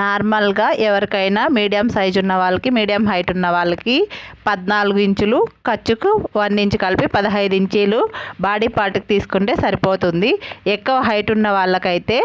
నార్మల్గా ఎవరికైనా medium size ఉన్న వాళ్ళకి మీడియం హైట్ ఉన్న వాళ్ళకి పద్నాలుగు ఇంచులు ఖర్చుకు వన్ ఇంచు కలిపి పదహైదు ఇంచీలు బాడీ పార్ట్కి తీసుకుంటే సరిపోతుంది. ఎక్కువ హైట్ ఉన్న వాళ్ళకైతే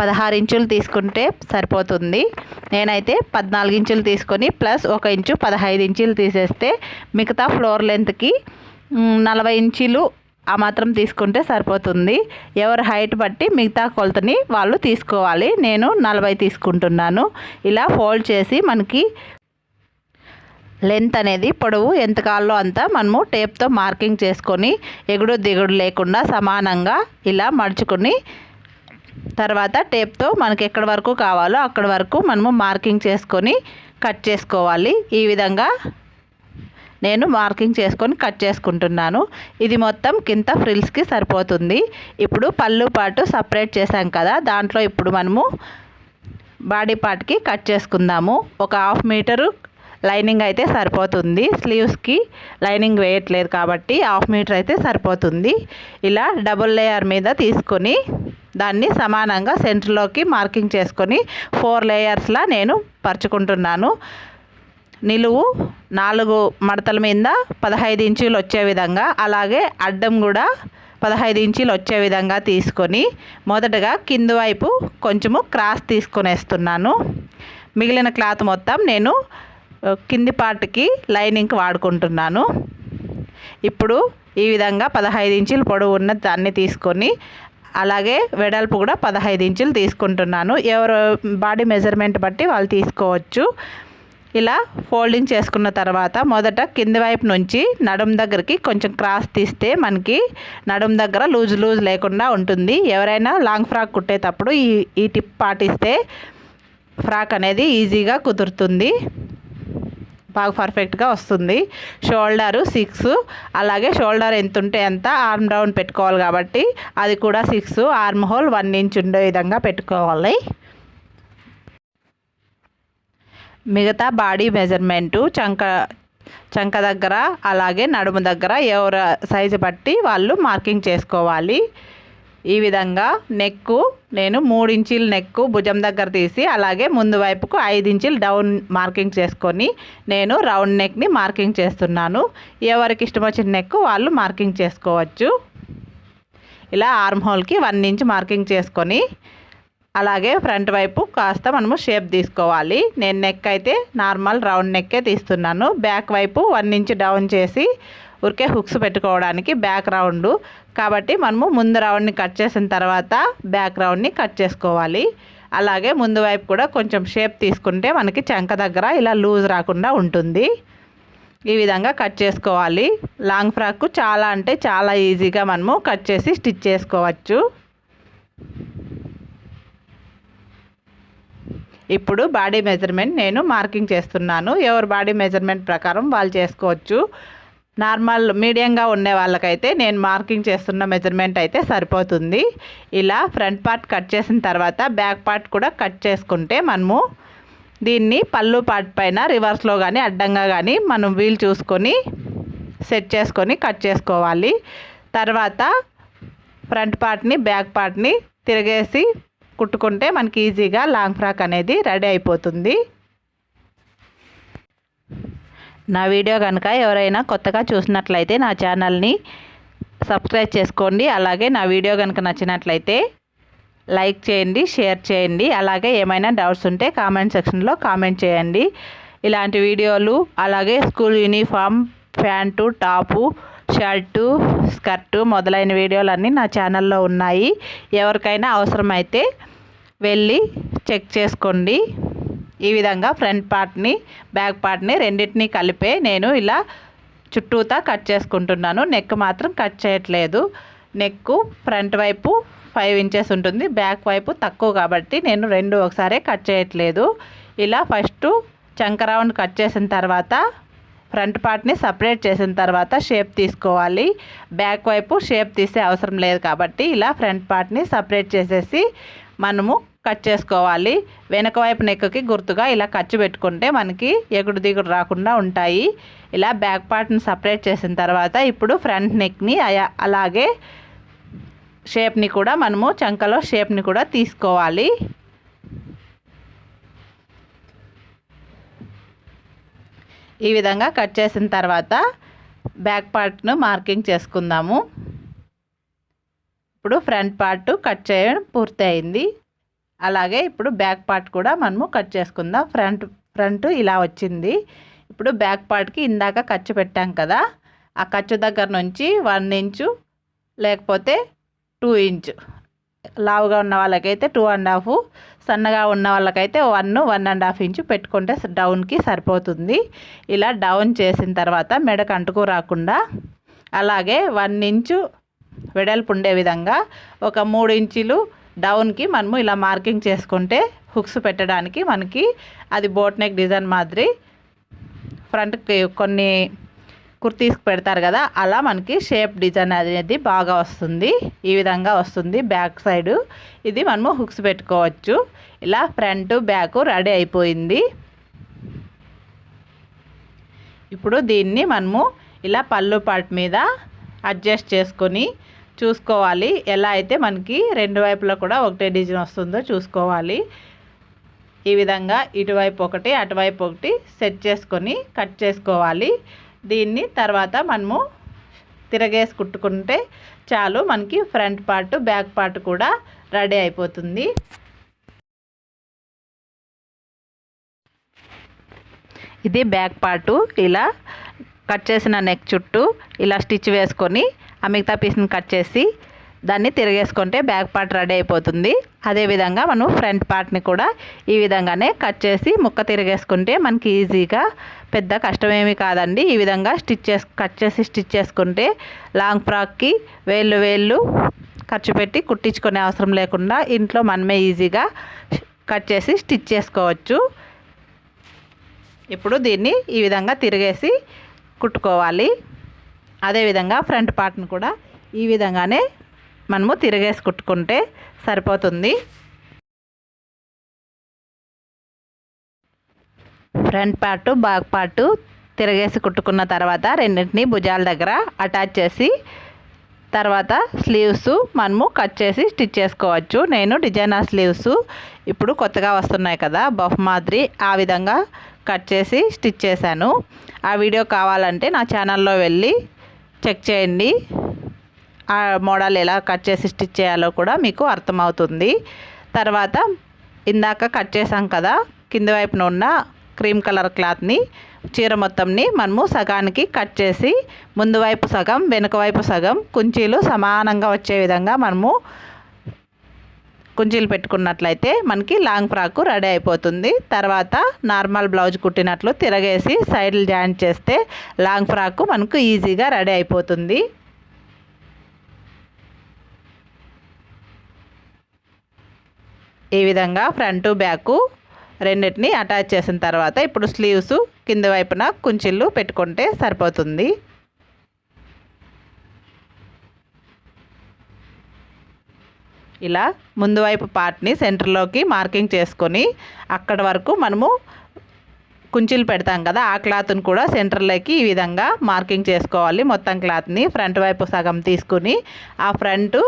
పదహారు ఇంచులు తీసుకుంటే సరిపోతుంది. నేనైతే పద్నాలుగు ఇంచులు తీసుకొని ప్లస్ ఒక ఇంచు పదహైదు ఇంచులు తీసేస్తే మిగతా ఫ్లోర్ లెంత్కి నలభై ఇంచులు ఆ మాత్రం తీసుకుంటే సరిపోతుంది. ఎవరి హైట్ బట్టి మిగతా కొలతని వాళ్ళు తీసుకోవాలి. నేను నలభై తీసుకుంటున్నాను. ఇలా ఫోల్డ్ చేసి మనకి లెంత్ అనేది పొడవు ఎంత కాల్లో అంతా మనము టేప్తో మార్కింగ్ చేసుకొని ఎగుడు దిగుడు లేకుండా సమానంగా ఇలా మడుచుకొని తర్వాత టేప్తో మనకి ఎక్కడి వరకు కావాలో అక్కడి వరకు మనము మార్కింగ్ చేసుకొని కట్ చేసుకోవాలి. ఈ విధంగా నేను మార్కింగ్ చేసుకొని కట్ చేసుకుంటున్నాను. ఇది మొత్తం కింద ఫ్రిల్స్కి సరిపోతుంది. ఇప్పుడు పళ్ళు పాటు సపరేట్ చేసాం కదా దాంట్లో ఇప్పుడు మనము బాడీ పార్ట్కి కట్ చేసుకుందాము. ఒక హాఫ్ మీటరు లైనింగ్ అయితే సరిపోతుంది. స్లీవ్స్కి లైనింగ్ వేయట్లేదు కాబట్టి హాఫ్ మీటర్ అయితే సరిపోతుంది. ఇలా డబుల్ లేయర్ మీద తీసుకొని దాన్ని సమానంగా సెంటర్లోకి మార్కింగ్ చేసుకొని ఫోర్ లేయర్స్లా నేను పరుచుకుంటున్నాను. నిలువు నాలుగు మడతల మీద పదహైదు ఇంచులు వచ్చే విధంగా అలాగే అడ్డం కూడా పదహైదు ఇంచులు వచ్చే విధంగా తీసుకొని మొదటగా కింది వైపు కొంచెము క్రాస్ తీసుకొనేస్తున్నాను. మిగిలిన క్లాత్ మొత్తం నేను కింది పార్ట్కి లైనింగ్కి వాడుకుంటున్నాను. ఇప్పుడు ఈ విధంగా పదహైదు ఇంచులు పొడవు ఉన్న దాన్ని తీసుకొని అలాగే వెడల్పు కూడా పదహైదు ఇంచులు తీసుకుంటున్నాను. ఎవరు బాడీ మెజర్మెంట్ బట్టి వాళ్ళు తీసుకోవచ్చు. ఇలా ఫోల్డింగ్ చేసుకున్న తర్వాత మొదట కింది వైపు నుంచి నడుం దగ్గరికి కొంచెం క్రాస్ తీస్తే మనకి నడుం దగ్గర లూజ్ లూజ్ లేకుండా ఉంటుంది. ఎవరైనా లాంగ్ ఫ్రాక్ కుట్టేటప్పుడు ఈ ఈ టిప్ పాటిస్తే ఫ్రాక్ అనేది ఈజీగా కుదురుతుంది. బాగా పర్ఫెక్ట్గా వస్తుంది. షోల్డరు సిక్స్ అలాగే షోల్డర్ ఎంత ఉంటే ఎంత ఆర్మ్ డౌన్ పెట్టుకోవాలి కాబట్టి అది కూడా six armhole one inch ఉండే విధంగా పెట్టుకోవాలి. మిగతా బాడీ మెజర్మెంటు చంక చంక దగ్గర అలాగే నడుము దగ్గర ఎవరి సైజు బట్టి వాళ్ళు మార్కింగ్ చేసుకోవాలి. ఈ విధంగా నెక్కు నేను మూడు ఇంచీల నెక్కు భుజం దగ్గర తీసి అలాగే ముందు వైపుకు ఐదు ఇంచులు డౌన్ మార్కింగ్ చేసుకొని నేను రౌండ్ నెక్ని మార్కింగ్ చేస్తున్నాను. ఎవరికి ఇష్టం వచ్చిన నెక్ వాళ్ళు మార్కింగ్ చేసుకోవచ్చు. ఇలా ఆర్మ్ హోల్కి వన్ ఇంచ్ మార్కింగ్ చేసుకొని అలాగే ఫ్రంట్ వైపు కాస్త మనము షేప్ తీసుకోవాలి. నేను నెక్ అయితే నార్మల్ రౌండ్ నెక్కే తీస్తున్నాను. బ్యాక్ వైపు వన్ ఇంచ్ డౌన్ చేసి ఉరికే హుక్స్ పెట్టుకోవడానికి బ్యాక్ రౌండ్ కాబట్టి మనము ముందు రౌండ్ని కట్ చేసిన తర్వాత బ్యాక్ రౌండ్ని కట్ చేసుకోవాలి. అలాగే ముందు వైపు కూడా కొంచెం షేప్ తీసుకుంటే మనకి చంక దగ్గర ఇలా లూజ్ రాకుండా ఉంటుంది. ఈ విధంగా కట్ చేసుకోవాలి. లాంగ్ ఫ్రాక్ చాలా అంటే చాలా ఈజీగా మనము కట్ చేసి స్టిచ్ చేసుకోవచ్చు. ఇప్పుడు బాడీ మెజర్మెంట్ నేను మార్కింగ్ చేస్తున్నాను. ఎవరు బాడీ మెజర్మెంట్ ప్రకారం వాళ్ళు చేసుకోవచ్చు. నార్మల్ మీడియంగా ఉండే వాళ్ళకైతే నేను మార్కింగ్ చేస్తున్న మెజర్మెంట్ అయితే సరిపోతుంది. ఇలా ఫ్రంట్ పార్ట్ కట్ చేసిన తర్వాత బ్యాక్ పార్ట్ కూడా కట్ చేసుకుంటే మనము దీన్ని పళ్ళు పార్ట్ పైన రివర్స్లో కానీ అడ్డంగా కానీ మనం వీల్ చూసుకొని సెట్ చేసుకొని కట్ చేసుకోవాలి. తర్వాత ఫ్రంట్ పార్ట్ని బ్యాక్ పార్ట్ని తిరిగేసి కుట్టుకుంటే మనకి ఈజీగా లాంగ్ ఫ్రాక్ అనేది రెడీ అయిపోతుంది. నా వీడియో కనుక ఎవరైనా కొత్తగా చూసినట్లయితే నా ఛానల్ని సబ్స్క్రైబ్ చేసుకోండి. అలాగే నా వీడియో కనుక నచ్చినట్లయితే లైక్ చేయండి షేర్ చేయండి. అలాగే ఏమైనా డౌట్స్ ఉంటే కామెంట్ సెక్షన్లో కామెంట్ చేయండి. ఇలాంటి వీడియోలు అలాగే school uniform pant top shirt skirt మొదలైన వీడియోలన్నీ నా ఛానల్లో ఉన్నాయి. ఎవరికైనా అవసరమైతే వెళ్ళి చెక్ చేసుకోండి. ఈ విధంగా ఫ్రంట్ పార్ట్ని బ్యాక్ పార్ట్ని రెండింటిని కలిపే నేను ఇలా చుట్టూతా కట్ చేసుకుంటున్నాను. నెక్ మాత్రం కట్ చేయట్లేదు. నెక్ ఫ్రంట్ వైపు ఫైవ్ ఇంచెస్ ఉంటుంది. బ్యాక్ వైపు తక్కువ కాబట్టి నేను రెండు ఒకసారి కట్ చేయట్లేదు. ఇలా ఫస్ట్ చంక రౌండ్ కట్ చేసిన తర్వాత ఫ్రంట్ పార్ట్ని సపరేట్ చేసిన తర్వాత షేప్ తీసుకోవాలి. బ్యాక్ వైపు షేప్ తీసే అవసరం లేదు కాబట్టి ఇలా ఫ్రంట్ పార్ట్ని సపరేట్ చేసేసి మనము కట్ చేసుకోవాలి. వెనక వైపు నెక్కి గుర్తుగా ఇలా ఖర్చు పెట్టుకుంటే మనకి ఎగుడు దిగుడు రాకుండా ఉంటాయి. ఇలా బ్యాక్ పార్ట్ని సపరేట్ చేసిన తర్వాత ఇప్పుడు ఫ్రంట్ నెక్ని అలాగే షేప్ని కూడా మనము చంకలో షేప్ని కూడా తీసుకోవాలి. ఈ విధంగా కట్ చేసిన తర్వాత బ్యాక్ పార్ట్ను మార్కింగ్ చేసుకుందాము. ఇప్పుడు ఫ్రంట్ పార్ట్ కట్ చేయడం పూర్తయింది. అలాగే ఇప్పుడు బ్యాక్ పార్ట్ కూడా మనము కట్ చేసుకుందాం. ఫ్రంట్ ఫ్రంట్ ఇలా వచ్చింది. ఇప్పుడు బ్యాక్ పార్ట్కి ఇందాక ఖర్చు పెట్టాం కదా. ఆ ఖర్చు దగ్గర నుంచి వన్ ఇంచు లేకపోతే టూ ఇంచు. లావుగా ఉన్న వాళ్ళకైతే టూ అండ్ హాఫ్ సన్నగా ఉన్న వాళ్ళకైతే one one and half inch పెట్టుకుంటే డౌన్కి సరిపోతుంది. ఇలా డౌన్ చేసిన తర్వాత మెడకు అంటుకు రాకుండా అలాగే వన్ ఇంచు వెడల్పు ఉండే విధంగా ఒక మూడు ఇంచులు డౌన్కి మనము ఇలా మార్కింగ్ చేసుకుంటే హుక్స్ పెట్టడానికి మనకి అది బోట్ నెక్ డిజైన్ మాదిరి ఫ్రంట్కి కొన్ని కుర్తీస్కి పెడతారు కదా అలా మనకి షేప్ డిజైన్ అనేది బాగా వస్తుంది. ఈ విధంగా వస్తుంది బ్యాక్ సైడు. ఇది మనము హుక్స్ పెట్టుకోవచ్చు. ఇలా ఫ్రంట్ బ్యాక్ రెడీ అయిపోయింది. ఇప్పుడు దీన్ని మనము ఇలా పళ్ళు పాటు మీద అడ్జస్ట్ చేసుకొని చూసుకోవాలి. ఎలా అయితే మనకి రెండు వైపులా కూడా ఒకటే డిజైన్ వస్తుందో చూసుకోవాలి. ఈ విధంగా ఇటువైపు ఒకటి అటువైపు ఒకటి సెట్ చేసుకొని కట్ చేసుకోవాలి. దీన్ని తర్వాత మనము తిరగేసి కుట్టుకుంటే చాలు మనకి ఫ్రంట్ పార్ట్ బ్యాక్ పార్ట్ కూడా రెడీ అయిపోతుంది. ఇది బ్యాక్ పార్టు. ఇలా కట్ చేసిన నెక్ చుట్టూ ఇలా స్టిచ్ వేసుకొని ఆ మిగతా పీస్ని కట్ చేసి దాన్ని తిరిగేసుకుంటే బ్యాక్ పార్ట్ రెడీ అయిపోతుంది. అదేవిధంగా మనం ఫ్రంట్ పార్ట్ని కూడా ఈ విధంగానే కట్ చేసి ముక్క తిరిగేసుకుంటే మనకి ఈజీగా పెద్ద కష్టమేమి కాదండి. ఈ విధంగా స్టిచ్ చేసి కట్ చేసి స్టిచ్ చేసుకుంటే లాంగ్ ఫ్రాక్కి వేళ్ళు వేళ్ళు ఖర్చు పెట్టి కుట్టించుకునే అవసరం లేకుండా ఇంట్లో మనమే ఈజీగా కట్ చేసి స్టిచ్ చేసుకోవచ్చు. ఇప్పుడు దీన్ని ఈ విధంగా తిరిగేసి కుట్టుకోవాలి. అదేవిధంగా ఫ్రంట్ పార్ట్ని కూడా ఈ విధంగానే మనము తిరిగేసి కుట్టుకుంటే సరిపోతుంది. ఫ్రంట్ పార్టు బ్యాక్ పార్టు తిరగేసి కుట్టుకున్న తర్వాత రెండింటిని భుజాల దగ్గర అటాచ్ చేసి తర్వాత స్లీవ్స్ మనము కట్ చేసి స్టిచ్ చేసుకోవచ్చు. నేను డిజైనర్ స్లీవ్స్ ఇప్పుడు కొత్తగా వస్తున్నాయి కదా బఫ్ మాదిరి ఆ విధంగా కట్ చేసి స్టిచ్ చేశాను. ఆ వీడియో కావాలంటే నా ఛానల్లో వెళ్ళి చెక్ చేయండి. ఆ మోడల్ ఎలా కట్ చేసి స్టిచ్ చేయాలో కూడా మీకు అర్థమవుతుంది. తర్వాత ఇందాక కట్ చేసాం కదా కింద వైపున ఉన్న క్రీమ్ కలర్ క్లాత్ని చీర మొత్తంని మనము సగానికి కట్ చేసి ముందు వైపు సగం వెనుక వైపు సగం కుంచీలు సమానంగా వచ్చే విధంగా మనము కుంచీలు పెట్టుకున్నట్లయితే మనకి లాంగ్ ఫ్రాకు రెడీ అయిపోతుంది. తర్వాత నార్మల్ బ్లౌజ్ కుట్టినట్లు తిరగేసి సైడ్లు జాయింట్ చేస్తే లాంగ్ ఫ్రాకు మనకు ఈజీగా రెడీ అయిపోతుంది. ఈ విధంగా ఫ్రంట్ బ్యాకు రెండింటిని అటాచ్ చేసిన తర్వాత ఇప్పుడు స్లీవ్స్ కింద వైపున కుంచిళ్ళు పెట్టుకుంటే సరిపోతుంది. ఇలా ముందు వైపు పార్ట్ని సెంటర్లోకి మార్కింగ్ చేసుకొని అక్కడ వరకు మనము కుంచీలు పెడతాం కదా ఆ క్లాత్ని కూడా సెంటర్లోకి ఈ విధంగా మార్కింగ్ చేసుకోవాలి. మొత్తం క్లాత్ని ఫ్రంట్ వైపు సగం తీసుకుని ఆ ఫ్రంట్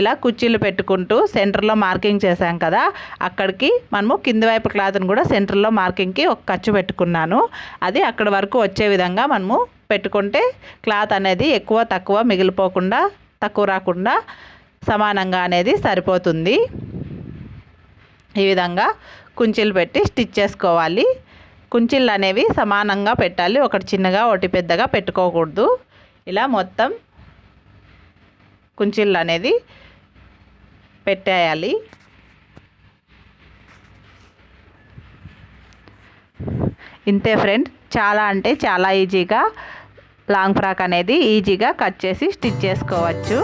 ఇలా కుర్చీలు పెట్టుకుంటూ సెంటర్లో మార్కింగ్ చేసాం కదా అక్కడికి మనము కింది వైపు క్లాత్ని కూడా సెంటర్లో మార్కింగ్కి ఒక ఖర్చు పెట్టుకున్నాను. అది అక్కడ వరకు వచ్చే విధంగా మనము పెట్టుకుంటే క్లాత్ అనేది ఎక్కువ తక్కువ మిగిలిపోకుండా తక్కువ రాకుండా సమానంగా అనేది సరిపోతుంది. ఈ విధంగా కుంచీలు పెట్టి స్టిచ్ చేసుకోవాలి. కుంచీలు అనేవి సమానంగా పెట్టాలి. ఒకటి చిన్నగా ఒకటి పెద్దగా పెట్టుకోకూడదు. ఇలా మొత్తం కుంచీలు అనేది పెట్టేయాలి. ఇంతే ఫ్రెండ్ చాలా అంటే చాలా ఈజీగా లాంగ్ ఫ్రాక్ అనేది ఈజీగా కట్ చేసి స్టిచ్ చేసుకోవచ్చు.